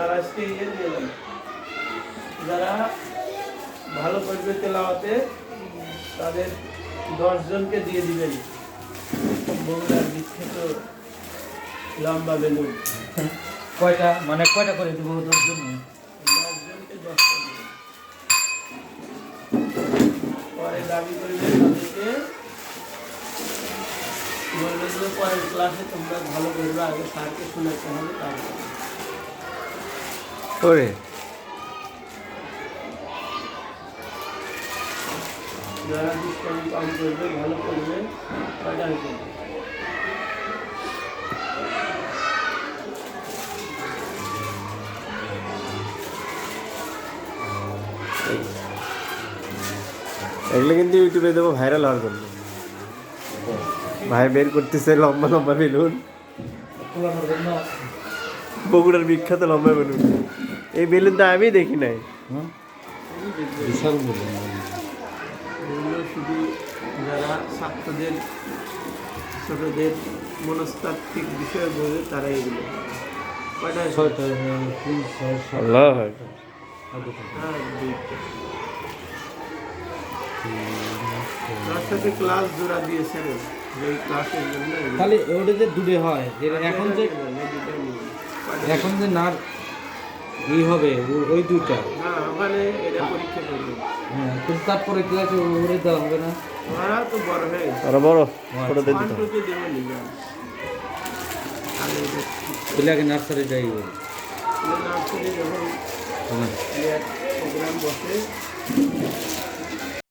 আর আজকে ইয়ে দিয়ে দেন যারা ভালো করবে তেলাওয়াতে তাদের দশজনকে দিয়ে দিবেন বগুড়ার বিখ্যাত লম্বা বেলুন। কয়টা? মানে কয়টা করে দেবো দশজন দশজনকে দশটা দিবেন পরে দাবি করবে তাদেরকে বলবে যে পরের ক্লাসে তোমরা ভালো করবে আগে স্যারকে শোনাতে হবে তারপর। ওরে। যারা দুষ্কর্ম কাম করবে ভালো করবে কয়টা করবে এগুলো কিন্তু ইউটিউবে দেবো ভাইরাল হওয়ার জন্য। ভাই বের করতেছে লম্বা লম্বা বেলুন। বগুড়ার বিখ্যাত লম্বা বেলুন। এই বেলুন তো আমি দেখি নাই বিশাল বলুন এগুলো শুধু যারা ছাত্রদের ছোটদের মনস্তাত্ত্বিক বিষয় বোঝে তারা এগুলো কয়টা আছে? ছয়টা তিন ছয় সাত আল্লাহ তার সাথে ক্লাস জোড়া দিয়েছে যে ক্লাসের জন্য। ওটা যে দূরে হয় এখন যে? এখন যে নার ই হবে ওই দুইটা। না ওখানে এটা পরীক্ষা করবে। হ্যাঁ কিন্তু তারপরে ক্লাসে ওরে দেওয়া হবে না? ওরা বড় দিতে তাহলে আগে নার্সারি যাই হবে নার্সারি যখন হ্যাঁ। প্রোগ্রাম বসে